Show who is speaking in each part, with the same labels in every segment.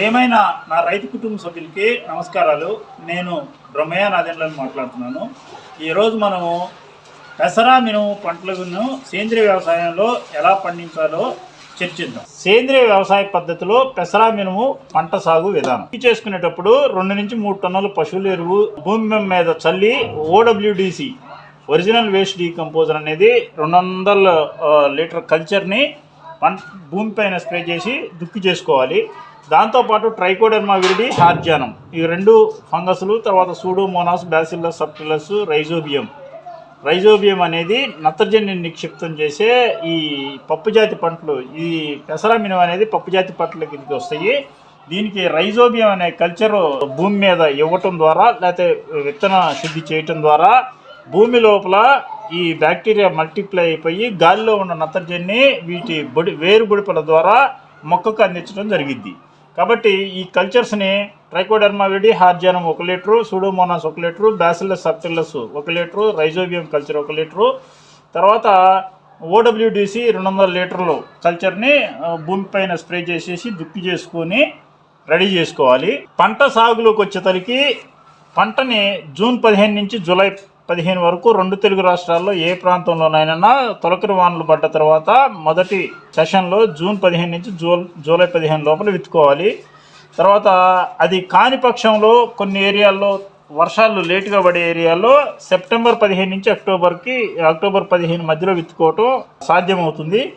Speaker 1: ప్రియమైన నా రైతు కుటుంబ సభ్యులకి నమస్కారాలు. నేను బ్రహ్మయ్య నాదెండ్లని మాట్లాడుతున్నాను. ఈరోజు మనము పెసరా మినుము పంటలను సేంద్రియ వ్యవసాయంలో ఎలా పండించాలో చర్చిద్దాం. సేంద్రియ వ్యవసాయ పద్ధతిలో పెసరా మినుము పంట సాగు విధానం. చేసుకునేటప్పుడు రెండు నుంచి మూడు టన్నుల పశువుల ఎరువు భూమి మీద చల్లి ఓడబ్ల్యూడిసి ఒరిజినల్ వేస్ట్ డీకంపోజర్ అనేది రెండు వందల లీటర్ కల్చర్ని పంట భూమిపైన స్ప్రే చేసి దుక్కి చేసుకోవాలి. దాంతోపాటు ట్రైకోడర్మా విరిడి హార్జానం ఈ రెండు ఫంగస్లు తర్వాత Pseudomonas Bacillus subtilis Rhizobium. Rhizobium అనేది నత్రజని నిక్షిప్తం చేసే ఈ పప్పుజాతి పంటలు. ఈ పెసరామినం అనేది పప్పుజాతి పంటల కిందకి వస్తాయి. దీనికి రైజోబియం అనే కల్చర్ భూమి మీద ఇవ్వటం ద్వారా లేకపోతే విత్తన శుద్ధి చేయటం ద్వారా భూమి లోపల ఈ బ్యాక్టీరియా మల్టిప్లై అయిపోయి గాలిలో ఉన్న నత్రజన్ని వీటి బొడి వేరు బుడిపల ద్వారా మొక్కకు అందించడం జరిగిద్ది. కాబట్టి ఈ కల్చర్స్ని ట్రైకోడర్మా విడి హార్జానం ఒక లీటరు సూడోమోనాస్ ఒక లీటరు బ్యాసిల్లస్ సబ్టిల్లస్ ఒక లీటరు రైజోబియం కల్చర్ ఒక లీటరు. తర్వాత ఓడబ్ల్యూడిసి రెండు వందల లీటర్లు కల్చర్ని భూమిపైన స్ప్రే చేసేసి దుక్కి చేసుకొని రెడీ చేసుకోవాలి. పంట సాగులోకి వచ్చేసరికి పంటని జూన్ పదిహేను నుంచి జూలై పదిహేను వరకు రెండు తెలుగు రాష్ట్రాల్లో ఏ ప్రాంతంలోనైనా తొలకరి వానలు పడ్డ తర్వాత మొదటి సెషన్లో జూన్ పదిహేను నుంచి జూ జూలై పదిహేను లోపల విత్తుకోవాలి. తర్వాత అది కాని పక్షంలో కొన్ని ఏరియాల్లో వర్షాలు లేటుగా పడే ఏరియాలో సెప్టెంబర్ పదిహేను నుంచి అక్టోబర్కి అక్టోబర్ పదిహేను మధ్యలో విత్తుకోవటం సాధ్యమవుతుంది.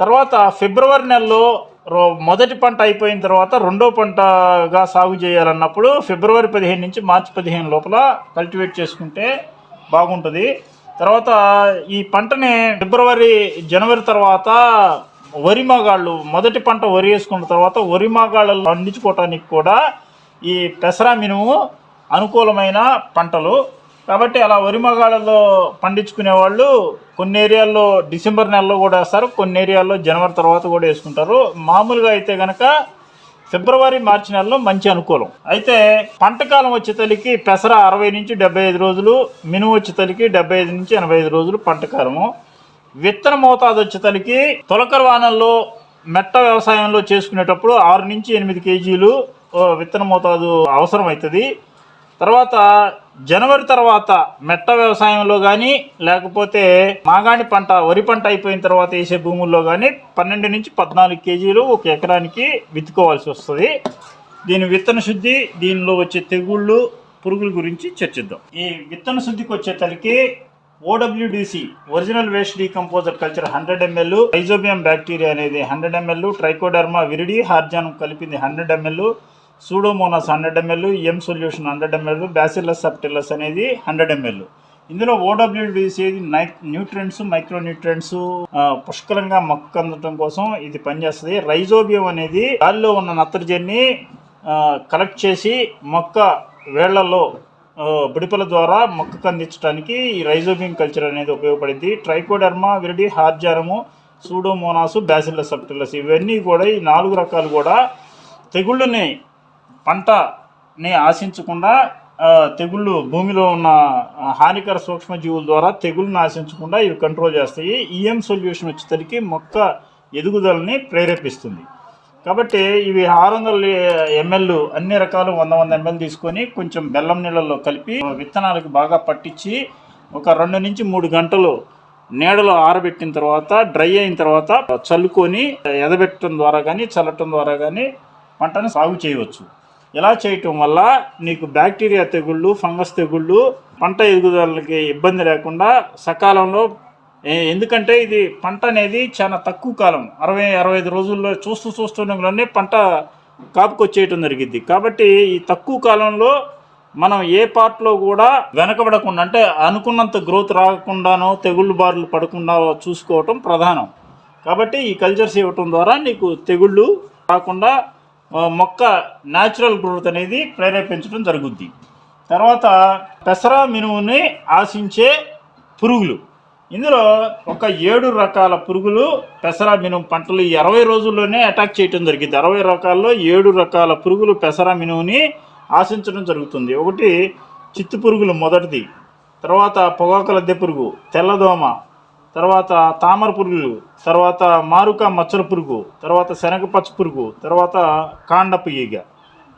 Speaker 1: తర్వాత ఫిబ్రవరి నెలలో రో- మొదటి పంట అయిపోయిన తర్వాత రెండో పంటగా సాగు చేయాలన్నప్పుడు ఫిబ్రవరి పదిహేను నుంచి మార్చి పదిహేను లోపల కల్టివేట్ చేసుకుంటే బాగుంటుంది. తర్వాత ఈ పంటని ఫిబ్రవరి జనవరి తర్వాత వరి మాగాళ్ళు మొదటి పంట వరి వేసుకున్న తర్వాత వరి మాగాళ్ళు పండించుకోవటానికి కూడా ఈ పెసరా మినుము అనుకూలమైన పంటలు. కాబట్టి అలా వరి మగాళ్ళలో పండించుకునే వాళ్ళు కొన్ని ఏరియాల్లో డిసెంబర్ నెలలో కూడా వేస్తారు కొన్ని ఏరియాల్లో జనవరి తర్వాత కూడా వేసుకుంటారు. మామూలుగా అయితే కనుక ఫిబ్రవరి మార్చి నెలలో మంచి అనుకూలం. అయితే పంట కాలం వచ్చే తల్లికి పెసర అరవై నుంచి డెబ్బై ఐదు రోజులు మినుము వచ్చే తల్లికి డెబ్బై ఐదు నుంచి ఎనభై ఐదు రోజులు పంట కాలము. విత్తన మోతాదు వచ్చే తల్లికి తొలకర వానల్లో మెట్ట వ్యవసాయంలో చేసుకునేటప్పుడు ఆరు నుంచి ఎనిమిది కేజీలు విత్తన మోతాదు అవసరం అవుతుంది తర్వాత జనవరి తర్వాత మెట్ట వ్యవసాయంలో కానీ లేకపోతే మాగాణి పంట వరి పంట అయిపోయిన తర్వాత వేసే భూముల్లో కానీ పన్నెండు నుంచి పద్నాలుగు కేజీలు ఒక ఎకరానికి విత్తుకోవాల్సి వస్తుంది. దీని విత్తన శుద్ధి దీనిలో వచ్చే తెగుళ్ళు పురుగుల గురించి చర్చిద్దాం. ఈ విత్తన శుద్ధికి వచ్చే తలకి OWDC original waste decomposer culture hundred ML Rhizobium bacteria అనేది hundred ML Trichoderma viride harzianum కలిపింది hundred ML Pseudomonas hundred ML M solution hundred ML Bacillus subtilis అనేది హండ్రెడ్ ఎంఎల్ ఇందులో ఓడబ్ల్యూడిసి నై న్యూట్రియంట్స్ మైక్రో న్యూట్రియంట్స్ పుష్కలంగా మొక్క అందటం కోసం ఇది పనిచేస్తుంది. రైజోబియం అనేది గాలిలో ఉన్న నత్రజన్ని కలెక్ట్ చేసి మొక్క వేళ్ళలో బుడిపల ద్వారా మొక్కకు అందించడానికి ఈ రైజోబియం కల్చర్ అనేది ఉపయోగపడింది. ట్రైకోడర్మా విరిడి హార్జారము సూడోమోనాసు బ్యాసిల్లస్ సబ్టిల్లస్ ఇవన్నీ కూడా ఈ నాలుగు రకాలు కూడా తెగుళ్ళని పంటని ఆశించకుండా తెగుళ్ళు భూమిలో ఉన్న హానికర సూక్ష్మజీవుల ద్వారా తెగుళ్ళని ఆశించకుండా ఇవి కంట్రోల్ చేస్తాయి. ఈఎం సొల్యూషన్ వచ్చేసరికి మొక్క ఎదుగుదలని ప్రేరేపిస్తుంది. కాబట్టి ఇవి ఆరు వందల ఎంఎల్ అన్ని రకాలు వంద వంద ఎంఎల్ తీసుకొని కొంచెం బెల్లం నీళ్ళల్లో కలిపి విత్తనాలకు బాగా పట్టించి ఒక రెండు నుంచి మూడు గంటలు నీడలో ఆరబెట్టిన తర్వాత డ్రై అయిన తర్వాత చల్లుకొని ఎదబెట్టడం ద్వారా కానీ చల్లటం ద్వారా కానీ పంటను సాగు చేయవచ్చు. ఇలా చేయటం వల్ల నీకు బ్యాక్టీరియా తెగుళ్ళు ఫంగస్ తెగుళ్ళు పంట ఎదుగుదలకి ఇబ్బంది లేకుండా సకాలంలో ఎందుకంటే ఇది పంట అనేది చాలా తక్కువ కాలం అరవై అరవై ఐదు రోజుల్లో చూస్తూ చూస్తుండగానే పంట కాపుకొచ్చేయటం జరిగింది కాబట్టి ఈ తక్కువ కాలంలో మనం ఏ పార్ట్లో కూడా వెనకబడకుండా అంటే అనుకున్నంత గ్రోత్ రాకుండానో తెగుళ్ళు బారులు పడకుండా చూసుకోవటం ప్రధానం. కాబట్టి ఈ కల్చర్స్ ఇవ్వటం ద్వారా నీకు తెగుళ్ళు రాకుండా మొక్క న్యాచురల్ గ్రోత్ అనేది ప్రేరేపించడం జరుగుద్ది. తర్వాత పెసరా మినుముని ఆశించే పురుగులు. ఇందులో ఒక ఏడు రకాల పురుగులు పెసర మినుము పంటలు ఇరవై అరవై రోజుల్లోనే అటాక్ చేయటం జరిగింది. అరవై రకాల్లో ఏడు రకాల పురుగులు పెసర మినుముని ఆశించడం జరుగుతుంది. ఒకటి చిత్తు పురుగులు మొదటిది. తర్వాత పొగాకు లద్దె పురుగు తెల్లదోమ తర్వాత తామర పురుగులు తర్వాత మారుక మచ్చల పురుగు తర్వాత శనగ పచ్చ పురుగు తర్వాత కాండపు ఈగ.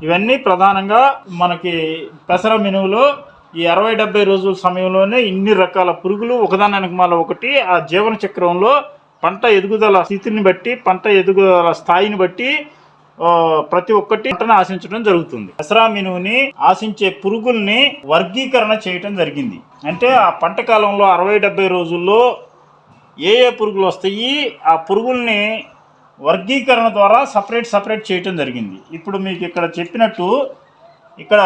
Speaker 1: ఇవన్నీ ప్రధానంగా మనకి పెసర మినువులో ఈ అరవై డెబ్బై రోజుల సమయంలోనే ఇన్ని రకాల పురుగులు ఒకదాని వెనకమాల ఒకటి ఆ జీవన చక్రంలో పంట ఎదుగుదల స్థితిని బట్టి పంట ఎదుగుదల స్థాయిని బట్టి ప్రతి ఒక్కటి పంటను ఆశించడం జరుగుతుంది. దసరా మినువుని ఆశించే పురుగుల్ని వర్గీకరణ చేయటం జరిగింది. అంటే ఆ పంట కాలంలో అరవై డెబ్బై రోజుల్లో ఏ ఏ పురుగులు వస్తాయి ఆ పురుగుల్ని వర్గీకరణ ద్వారా సపరేట్ సపరేట్ చేయటం జరిగింది. ఇప్పుడు మీకు ఇక్కడ చెప్పినట్టు ఇక్కడ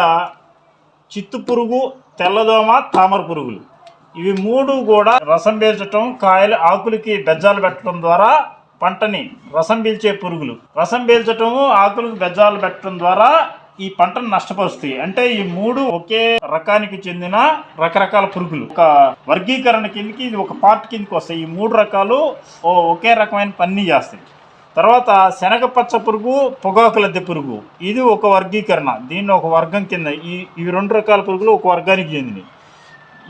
Speaker 1: చిత్తు పురుగు తెల్లదోమ తామర పురుగులు. ఇవి మూడు కూడా రసం పీల్చటం కాయలు ఆకులకి బెజ్జాలు పెట్టడం ద్వారా పంటని రసం పీల్చే పురుగులు. రసం పీల్చటము ఆకులకు బెజ్జాలు పెట్టడం ద్వారా ఈ పంటను నష్టపరుస్తాయి. అంటే ఈ మూడు ఒకే రకానికి చెందిన రకరకాల పురుగులు. ఒక వర్గీకరణ కిందకి ఇది ఒక పార్ట్ కిందకి వస్తాయి. ఈ మూడు రకాలు ఓ- ఒకే రకమైన పని చేస్తాయి. తర్వాత శనగ పచ్చ పురుగు పొగాకు లద్దె పురుగు. ఇది ఒక వర్గీకరణ. దీన్ని ఒక వర్గం కింద ఈ ఇవి రెండు రకాల పురుగులు ఒక వర్గానికి చెందినవి.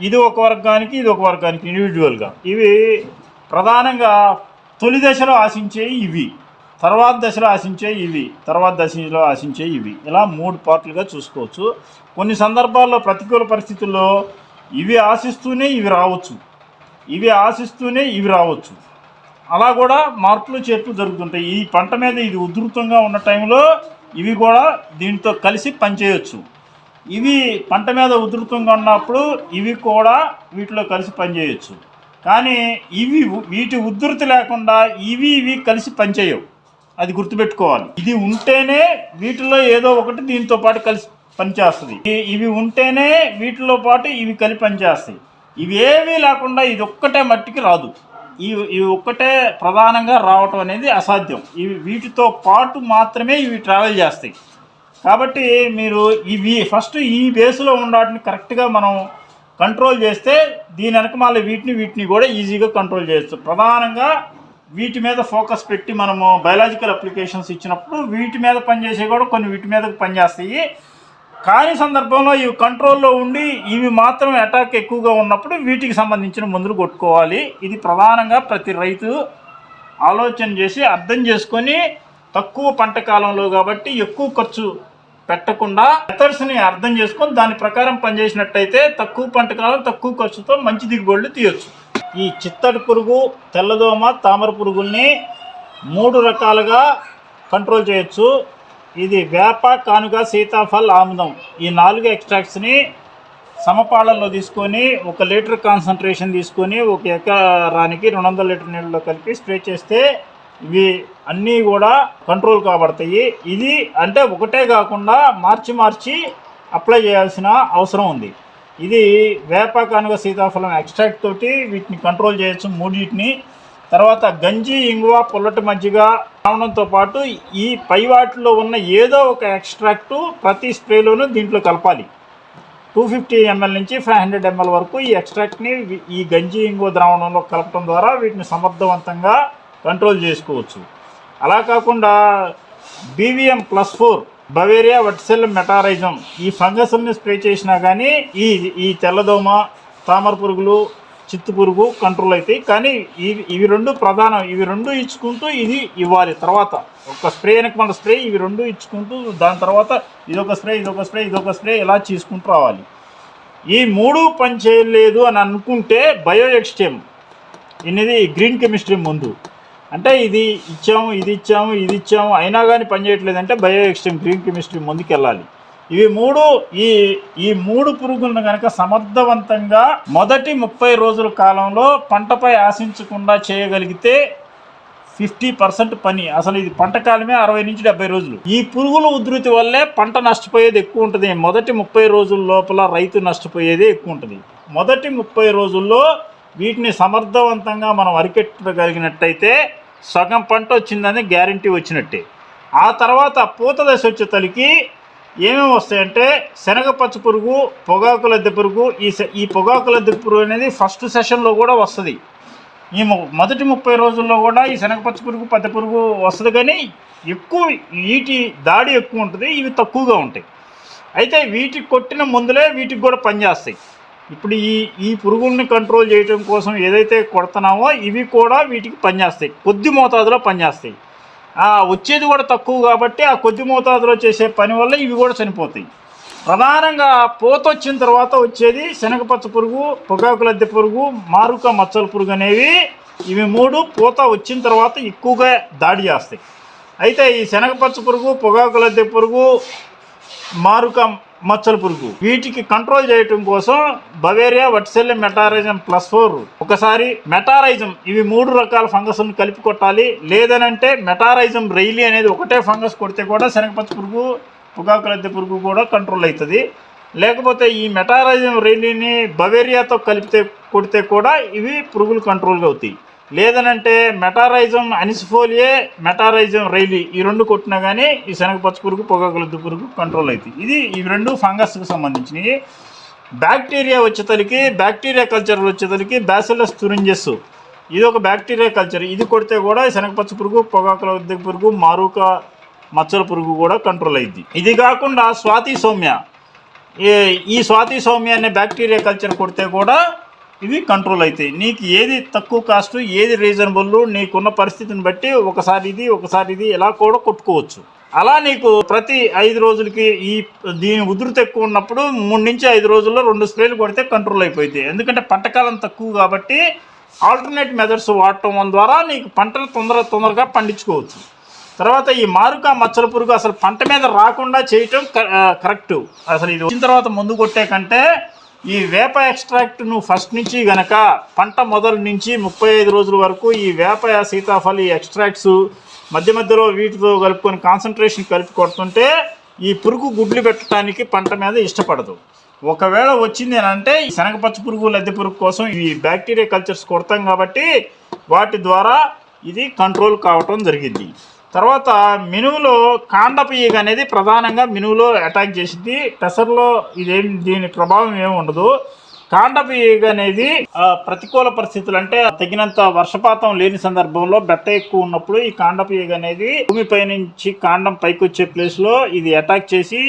Speaker 1: ఇది ఒక వర్గానికి ఇది ఒక వర్గానికి ఇండివిజువల్గా ఇవి ప్రధానంగా తొలి దశలో ఆశించేవి ఇవి. తర్వాత దశలో ఆశించే ఇవి తర్వాత దశలో ఆశించే ఇవి. ఇలా మూడు పార్ట్లుగా చూసుకోవచ్చు. కొన్ని సందర్భాల్లో ప్రతికూల పరిస్థితుల్లో ఇవి ఆశిస్తూనే ఇవి రావచ్చు. ఇవి ఆశిస్తూనే ఇవి రావచ్చు. అలా కూడా మార్పులు చేర్పులు జరుగుతుంటాయి. ఈ పంట మీద ఇది ఉధృతంగా ఉన్న టైంలో ఇవి కూడా దీంతో కలిసి పనిచేయవచ్చు ఇవి పంట మీద ఉధృతంగా ఉన్నప్పుడు ఇవి కూడా వీటిలో కలిసి పనిచేయచ్చు. కానీ ఇవి వీటి ఉధృతి లేకుండా ఇవి ఇవి కలిసి పనిచేయవు. అది గుర్తుపెట్టుకోవాలి. ఇది ఉంటేనే వీటిలో ఏదో ఒకటి దీంతో పాటు కలిసి పనిచేస్తుంది. ఇవి ఉంటేనే వీటిలో పాటు ఇవి కలిపి పనిచేస్తాయి. ఇవి ఏమీ లేకుండా ఇది ఒక్కటే మట్టికి రాదు. ఇవి ఇవి ఒక్కటే ప్రధానంగా రావటం అనేది అసాధ్యం. ఇవి వీటితో పాటు మాత్రమే ఇవి ట్రావెల్ చేస్తాయి. కాబట్టి మీరు ఇవి ఫస్ట్ ఈ బేస్లో ఉన్న వాటిని కరెక్ట్గా మనం కంట్రోల్ చేస్తే దీని వెనక మళ్ళీ వీటిని వీటిని కూడా ఈజీగా కంట్రోల్ చేయొచ్చు. ప్రధానంగా వీటి మీద ఫోకస్ పెట్టి మనము బయలాజికల్ అప్లికేషన్స్ ఇచ్చినప్పుడు వీటి మీద పనిచేసే కూడా కొన్ని వీటి మీద పనిచేస్తాయి కాని సందర్భంలో ఇవి కంట్రోల్లో ఉండి ఇవి మాత్రం అటాక్ ఎక్కువగా ఉన్నప్పుడు వీటికి సంబంధించిన మందులు కొట్టుకోవాలి. ఇది ప్రధానంగా ప్రతి రైతు ఆలోచన చేసి అర్థం చేసుకొని తక్కువ పంట కాలంలో కాబట్టి ఎక్కువ ఖర్చు పెట్టకుండా మెథడ్స్ని అర్థం చేసుకొని దాని ప్రకారం పనిచేసినట్టయితే తక్కువ పంట కాలం తక్కువ ఖర్చుతో మంచి దిగుబడులు తీయొచ్చు. ఈ చిత్తడి పురుగు తెల్లదోమ తామర పురుగుల్ని మూడు రకాలుగా కంట్రోల్ చేయొచ్చు. ఇది వేప కానుక సీతాఫల్ ఆముదం. ఈ నాలుగు ఎక్స్ట్రాక్ట్స్ని సమపాళల్లో తీసుకొని ఒక లీటర్ కాన్సన్ట్రేషన్ తీసుకొని ఒక ఎకరానికి రెండు వందల లీటర్ నీళ్ళలో కలిపి స్ప్రే చేస్తే ఇవి అన్నీ కూడా కంట్రోల్ కాబడతాయి. ఇది అంటే ఒకటే కాకుండా మార్చి మార్చి అప్లై చేయాల్సిన అవసరం ఉంది. ఇది వేప కానుక సీతాఫలం ఎక్స్ట్రాక్ట్ తోటి వీటిని కంట్రోల్ చేయొచ్చు మూడింటిని. తర్వాత గంజి ఇంగువ పుల్లటి మజ్జిగ రావడంతో పాటు ఈ పై వాటిలో ఉన్న ఏదో ఒక ఎక్స్ట్రాక్టు ప్రతి స్ప్రేలోనూ దీంట్లో కలపాలి. టూ ఫిఫ్టీ ఎంఎల్ నుంచి ఫైవ్ హండ్రెడ్ ఎంఎల్ వరకు ఈ ఎక్స్ట్రాక్ట్ని ఈ గంజి ఇంగువ ద్రావణంలో కలపడం ద్వారా వీటిని సమర్థవంతంగా కంట్రోల్ చేసుకోవచ్చు. అలా కాకుండా బీవీఎం ప్లస్ ఫోర్ బవేరియా వట్సెల్ మెటారైజం. ఈ ఫంగస్ని స్ప్రే చేసినా కానీ ఈ ఈ తెల్లదోమ తామర పురుగులు చిత్తు పురుగు కంట్రోల్ అవుతాయి కానీ ఇవి ఇవి రెండు ప్రధానం. ఇవి రెండు ఇచ్చుకుంటూ ఇది ఇవ్వాలి తర్వాత. ఒక స్ప్రే వెనక మన స్ప్రే ఇవి రెండు ఇచ్చుకుంటూ దాని తర్వాత ఇదొక స్ప్రే ఇదొక స్ప్రే ఇదొక స్ప్రే ఇలా తీసుకుంటూ రావాలి. ఈ మూడు పని చేయలేదు అని అనుకుంటే బయో ఎక్స్టెమ్ అనేది గ్రీన్ కెమిస్ట్రీ ముందు. అంటే ఇది ఇచ్చాము ఇది ఇచ్చాము ఇది ఇచ్చాము అయినా కానీ పనిచేయట్లేదు అంటే బయో ఎక్స్ట్రీమ్ గ్రీన్ కెమిస్ట్రీ ముందుకెళ్ళాలి. ఇవి మూడు ఈ ఈ మూడు పురుగులను కనుక సమర్థవంతంగా మొదటి ముప్పై రోజుల కాలంలో పంటపై ఆశించకుండా చేయగలిగితే ఫిఫ్టీ పర్సెంట్ పని. అసలు ఇది పంట కాలమే అరవై నుంచి డెబ్బై రోజులు. ఈ పురుగుల ఉధృతి వల్లే పంట నష్టపోయేది ఎక్కువ ఉంటుంది. మొదటి ముప్పై రోజుల లోపల రైతు నష్టపోయేది ఎక్కువ ఉంటుంది. మొదటి ముప్పై రోజుల్లో వీటిని సమర్థవంతంగా మనం అరికెట్టగలిగినట్టయితే సగం పంట వచ్చిందని గ్యారంటీ వచ్చినట్టే. ఆ తర్వాత పూత దశ వచ్చే తలికి ఏమేమి వస్తాయంటే శనగ పచ్చ పురుగు పొగాకు లద్దె పురుగు ఈ సె- ఈ పొగాకు లద్దె పురుగు అనేది ఫస్ట్ సెషన్లో కూడా వస్తుంది. ఈ మొదటి ముప్పై రోజుల్లో కూడా ఈ శనగపచ్చ పురుగు పెద్ద పురుగు వస్తుంది కానీ ఎక్కువ వీటి దాడి ఎక్కువ ఉంటుంది ఇవి తక్కువగా ఉంటాయి. అయితే వీటికి కొట్టిన మందులే వీటికి కూడా పనిచేస్తాయి. ఇప్పుడు ఈ ఈ పురుగుల్ని కంట్రోల్ చేయడం కోసం ఏదైతే కొడుతున్నామో ఇవి కూడా వీటికి పనిచేస్తాయి. కొద్ది మోతాదులో పనిచేస్తాయి. ఆ వచ్చేది కూడా తక్కువ కాబట్టి ఆ కొద్ది మోతాదులో చేసే పని వల్ల ఇవి కూడా చనిపోతాయి. ప్రధానంగా పూత వచ్చిన తర్వాత వచ్చేది శనగపచ్చ పురుగు పొగాకు లద్దె పురుగు మారుక మచ్చల పురుగు అనేవి ఇవి మూడు పూత వచ్చిన తర్వాత ఎక్కువగా దాడి చేస్తాయి. అయితే ఈ శనగపచ్చ పురుగు పొగాకు లద్దె పురుగు మారుక మచ్చల పురుగు. వీటికి కంట్రోల్ చేయటం కోసం బవేరియా వట్సెల్ మెటారైజం ప్లస్ ఫోర్ ఒకసారి మెటారైజం ఇవి మూడు రకాల ఫంగస్లను కలిపి కొట్టాలి. లేదనంటే మెటారైజం రైలీ అనేది ఒకటే ఫంగస్ కొడితే కూడా శనగపచ్చ పురుగు పొగాకు లద్దె పురుగు కూడా కంట్రోల్ అవుతుంది. లేకపోతే ఈ మెటారైజం రైలీని బవేరియాతో కలిపితే కొడితే కూడా ఇవి పురుగులు కంట్రోల్గా అవుతాయి. లేదనంటే మెటారైజం అనిసిఫోలియే మెటారైజం రైలీ ఈ రెండు కొట్టినా కానీ ఈ శనగపచ్చ పురుగు పొగాకులద్దు పురుగు కంట్రోల్ అవుతాయి ఇది ఈ రెండు ఫంగస్కి సంబంధించినవి బ్యాక్టీరియా వచ్చేతలికి బ్యాక్టీరియా కల్చర్ వచ్చేతలికి బ్యాసిలస్ తురింజెస్ ఇది ఒక బ్యాక్టీరియా కల్చర్ ఇది కొడితే కూడా శనగపచ్చ పురుగు పొగాకుల ఉద్యోగ పురుగు మారుక మచ్చల పురుగు కూడా కంట్రోల్ అయింది ఇది కాకుండా స్వాతి సౌమ్య. ఈ స్వాతి సౌమ్య అనే బ్యాక్టీరియా కల్చర్ కొడితే కూడా ఇవి కంట్రోల్ అవుతాయి నీకు ఏది తక్కువ కాస్ట్ ఏది రీజనబుల్ నీకున్న పరిస్థితిని బట్టి ఒకసారి ఇది ఒకసారి ఇది ఇలా కూడా కొట్టుకోవచ్చు. అలా నీకు ప్రతి ఐదు రోజులకి ఈ దీని ఉధృతి ఎక్కువ ఉన్నప్పుడు మూడు నుంచి ఐదు రోజుల్లో రెండు స్ప్రేలు కొడితే కంట్రోల్ అయిపోతాయి. ఎందుకంటే పంటకాలం తక్కువ కాబట్టి ఆల్టర్నేట్ మెథడ్స్ వాడటం ద్వారా నీకు పంటను తొందర తొందరగా పండించుకోవచ్చు. తర్వాత ఈ మారుక మచ్చల పురుగు అసలు పంట మీద రాకుండా చేయటం క- కరెక్ట్ అసలు ఇది వచ్చిన తర్వాత ముందు కొట్టే కంటే ఈ వేప ఎక్స్ట్రాక్ట్ నువ్వు ఫస్ట్ నుంచి గనక పంట మొదలు నుంచి ముప్పై ఐదు రోజుల వరకు ఈ వేప సీతాఫలి ఎక్స్ట్రాక్ట్స్ మధ్య మధ్యలో వీటితో కలుపుకొని కాన్సన్ట్రేషన్ కలిపి కొడుతుంటే ఈ పురుగు గుడ్లు పెట్టడానికి పంట మీద ఇష్టపడదు. ఒకవేళ వచ్చింది అంటే ఈ శనగపచ్చ పురుగు లద్దె పురుగు కోసం ఈ బ్యాక్టీరియా కల్చర్స్ కొడతాం కాబట్టి వాటి ద్వారా ఇది కంట్రోల్ కావటం జరిగింది. తర్వాత మినువులో కాండపు ఈగ అనేది ప్రధానంగా మినువులో అటాక్ చేసింది పెసర్లో ఇదేం దీని ప్రభావం ఏమి ఉండదు. కాండపు ఈగ అనేది ప్రతికూల పరిస్థితులు అంటే తగినంత వర్షపాతం లేని సందర్భంలో బెట్ట ఎక్కువ ఉన్నప్పుడు ఈ కాండపు ఈగ అనేది భూమిపై నుంచి కాండం పైకి వచ్చే ప్లేస్లో ఇది అటాక్ చేసి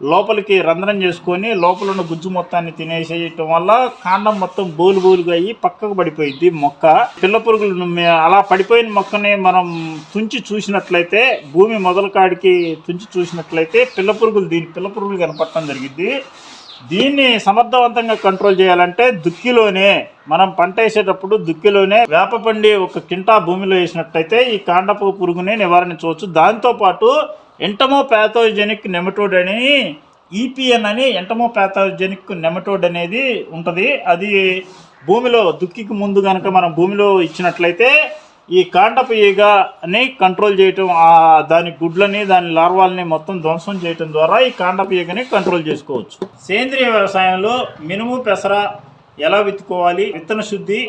Speaker 1: లోపలికి రంధ్రం చేసుకొని లోపల ఉన్న గుజ్జు మొత్తాన్ని తినేసేయటం వల్ల కాండం మొత్తం బోలు బోలుగా అయ్యి పక్కకు పడిపోయింది మొక్క. పిల్ల పురుగులు అలా పడిపోయిన మొక్కని మనం తుంచి చూసినట్లయితే భూమి మొదల కాడికి తుంచి చూసినట్లయితే పిల్ల పురుగులు దీని పిల్ల పురుగులు కనపడటం జరిగింది. దీన్ని సమర్థవంతంగా కంట్రోల్ చేయాలంటే దుక్కిలోనే మనం పంట వేసేటప్పుడు దుక్కిలోనే వేపపండి ఒక కింటా భూమిలో వేసినట్టయితే ఈ కాండపు పురుగుని నివారించవచ్చు దాంతోపాటు ఎంటమో ప్యాథోజెనిక్ నెమటోడ్ అని ఈపిఎన్ అని ఎంటమో ప్యాథోజెనిక్ నెమటోడ్ అనేది ఉంటుంది. అది భూమిలో దుక్కికి ముందు కనుక మనం భూమిలో ఇచ్చినట్లయితే ఈ కాండపు ఈగని కంట్రోల్ చేయటం దాని గుడ్లని దాని లార్వాల్ని మొత్తం ధ్వంసం చేయటం ద్వారా ఈ కాండపు ఈగని కంట్రోల్ చేసుకోవచ్చు. సేంద్రియ వ్యవసాయంలో మినుము పెసర ఎలా విత్తుకోవాలి? విత్తన శుద్ధి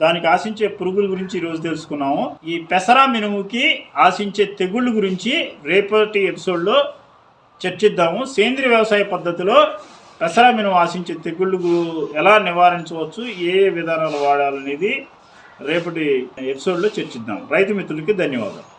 Speaker 1: దానికి ఆశించే పురుగుల గురించి ఈరోజు తెలుసుకున్నాము. ఈ పెసర మినుముకి ఆశించే తెగుళ్ళ గురించి రేపటి ఎపిసోడ్లో చర్చిద్దాము. సేంద్రియ వ్యవసాయ పద్ధతిలో పెసర మినుము ఆశించే తెగుళ్ళు ఎలా నివారించవచ్చు ఏ ఏ విధానాలు వాడాలనేది రేపటి ఎపిసోడ్లో చర్చిద్దాం. రైతు మిత్రులకి ధన్యవాదాలు.